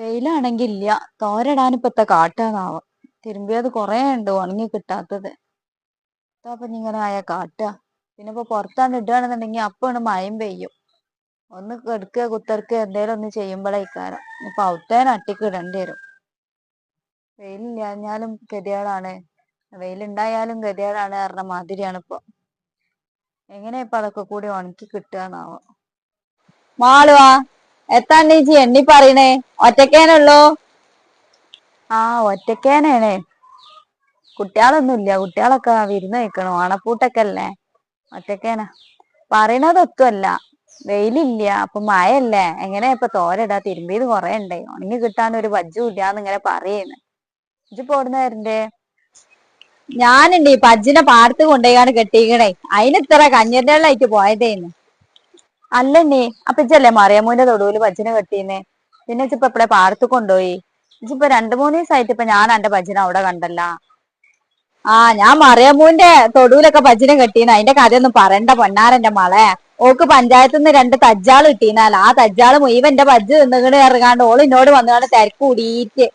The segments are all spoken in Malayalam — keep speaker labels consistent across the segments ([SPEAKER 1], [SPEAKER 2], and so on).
[SPEAKER 1] വെയിലാണെങ്കി ഇല്ല തോരടാൻ ഇപ്പത്തെ കാട്ടാന്നാവാം തിരുമ്പിയത് കൊറേ ഉണ്ട് ഉണങ്ങി കിട്ടാത്തത്. ഇതാപ്പൊ ഇങ്ങനെ ആയ കാട്ട. പിന്നെ ഇപ്പൊ പുറത്താണ്ട് ഇടുകയാണെന്നുണ്ടെങ്കി അപ്പാണ് മഴയും പെയ്യും. ഒന്ന് കെടുക്കുക കുത്തർക്ക എന്തേലും ഒന്ന് ചെയ്യുമ്പോഴേക്കാരം ഇപ്പൊ ഔത്തേനെ അട്ടിക്ക് ഇടേണ്ടി വരും വെയിലില്ലാഞ്ഞാലും ഗതികേടാണ്. വെയിലുണ്ടായാലും ഗതികേടാണ് പറഞ്ഞ മാതിരിയാണ് ഇപ്പൊ എങ്ങനെയാ ഇപ്പൊ അതൊക്കെ കൂടി ഉണക്കി കിട്ടുകന്നാവോ? മാളുവാ എത്താണ്ട് ചേച്ചി എണ്ണി പറയണേ? ഒറ്റക്കേനുള്ളൂ? ആ ഒറ്റക്കേനാണ്. കുട്ടികളൊന്നും ഇല്ല കുട്ടികളൊക്കെ വിരുന്ന് കഴിക്കണു. ഓണപ്പൂട്ടൊക്കെ അല്ലേ ഒറ്റക്കേന. പറയണതൊത്തുമല്ല വെയിലില്ല. അപ്പൊ മഴയല്ലേ. എങ്ങനെ ഇപ്പൊ തോരടാ? തിരുമ്പിയത് കൊറേ ഉണ്ടേ ഉണങ്ങി കിട്ടാൻ ഒരു ബജ്ജും ഇല്ലാന്ന് ഇങ്ങനെ പറയുന്നു. ഇജ്ജ് പോടുന്ന വരണ്ടേ? ഞാനുണ്ട് ഈ പജ്ജിനെ പാടത്ത് കൊണ്ടുപോയാണ് കെട്ടിക്കണേ. അതിന് ഇത്ര വെള്ളമായിട്ട് പോയതേന്ന്. അല്ലണ്ണി അപ്പൊ ഇജ്ജല്ലേ മറിയമ്മൂന്റെ തൊടുവിൽ ഭജന കെട്ടീന്നെ? പിന്നെ ഇപ്പൊ എപ്പോഴെ പാടത്ത് കൊണ്ടുപോയി ഇപ്പൊ രണ്ടു മൂന്ന് ദിവസമായിട്ട് ഇപ്പൊ ഞാൻ എന്റെ ഭജന അവിടെ കണ്ടല്ല. ആ ഞാൻ മറിയമ്മൂന്റെ തൊടുവിലൊക്കെ ഭജന കെട്ടീന്ന്. അതിന്റെ കഥയൊന്നും പറയണ്ട പൊന്നാരന്റെ മളെ. ഓക്ക് പഞ്ചായത്തിൽ നിന്ന് രണ്ട് തജ്ജാൾ കിട്ടീനാൽ ആ തജ്ജാൾ മുഴുവൻ എന്റെ ബജ്ജ് നിന്നുകൊണ്ട് ഇറങ്ങാണ്ട് ഓൾ എന്നോട് വന്നുകൊണ്ട് തിരക്ക് കൂടിയിട്ട്.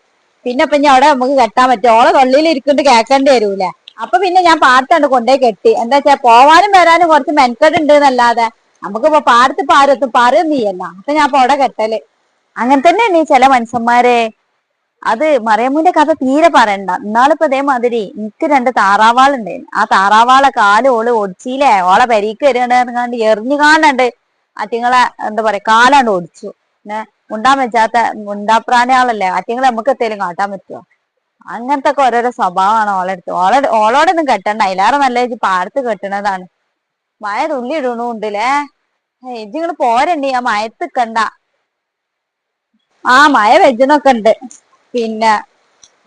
[SPEAKER 1] പിന്നെ ഇപ്പൊ ഞാൻ അവിടെ നമുക്ക് കെട്ടാൻ പറ്റും ഓളെ തൊള്ളിയിൽ ഇരിക്കൊണ്ട് കേൾക്കേണ്ടി വരൂലേ അപ്പൊ പിന്നെ ഞാൻ പാട്ടാണ് കൊണ്ടുപോയി കെട്ടി. എന്താ വെച്ചാ പോവാനും വരാനും കുറച്ച് മെനക്കെടുണ്ട് എന്നല്ലാതെ. നമുക്കിപ്പോ പാടത്ത് പാരത്തും പറയുന്നീയല്ല അപ്പൊ ഞാൻ ഇപ്പൊ അവിടെ കെട്ടൽ. അങ്ങനെ തന്നെ നീ ചില മനുഷ്യന്മാരെ അത് മറിയമ്മൂന്റെ കഥ തീരെ പറയണ്ട. ഇന്നാളിപ്പോ ഇതേമാതിരി എനിക്ക് രണ്ട് താറാവാളുണ്ടായിരുന്നു ആ താറാവാളെ കാൽ ഓൾ ഒടിച്ചില്ലേ ഓളെ പെരീക്ക് വരികണ്ട് എറിഞ്ഞു കാണണ്ട് അറ്റിങ്ങളെ എന്താ പറയാ കാലാണ്ട് ഒടിച്ചു. പിന്നെ മുണ്ടാൻ വെച്ചാത്ത മുണ്ടാപ്രാണിയാളല്ലേ? അറ്റിങ്ങളെ നമുക്ക് എത്തേലും കാട്ടാൻ പറ്റുമോ അങ്ങനത്തെ ഒക്കെ ഓരോരോ സ്വഭാവമാണ് ഓളെടുത്ത്. ഓളെ ഓളോടൊന്നും കെട്ടണ്ട. അതിലേറെ നല്ല പാടത്ത് കെട്ടണതാണ്. മഴ തുള്ളി ഇടണുണ്ടല്ലേ ഇജ്ജിങ്ങൾ പോരണ്ടി ആ മഴത്ത് കണ്ട ആ മഴ വെജനൊക്കെ ഉണ്ട് പിന്നെ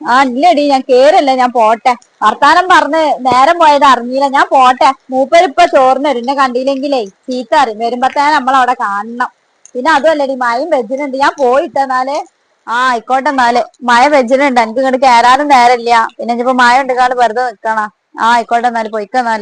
[SPEAKER 1] ആ ഇല്ലടി ഞാൻ കേറല്ല ഞാൻ പോട്ടെ. വർത്താനം പറഞ്ഞ് നേരം പോയത് അറിഞ്ഞില്ല ഞാൻ പോട്ടെ. മൂപ്പരിപ്പ വരും എന്നെ കണ്ടില്ലെങ്കിലേ ചീത്ത അറിയും. വരുമ്പത്തേനെ നമ്മളവിടെ കാണണം. പിന്നെ അതുമല്ലടി മഴയും വെജിനുണ്ട് ഞാൻ പോയിട്ടെന്നാൽ ആ ആയിക്കോട്ടെ എന്നാൽ. മഴ വെജിനുണ്ട് എനിക്ക് ഇങ്ങോട്ട് കേറാനും നേരമില്ല പിന്നെ ഇനിയിപ്പോ മഴ ഉണ്ട് കാണ്ട് വെറുതെ നിക്കണ. ആ ആയിക്കോട്ടെ എന്നാൽ പോയിക്കെന്നാൽ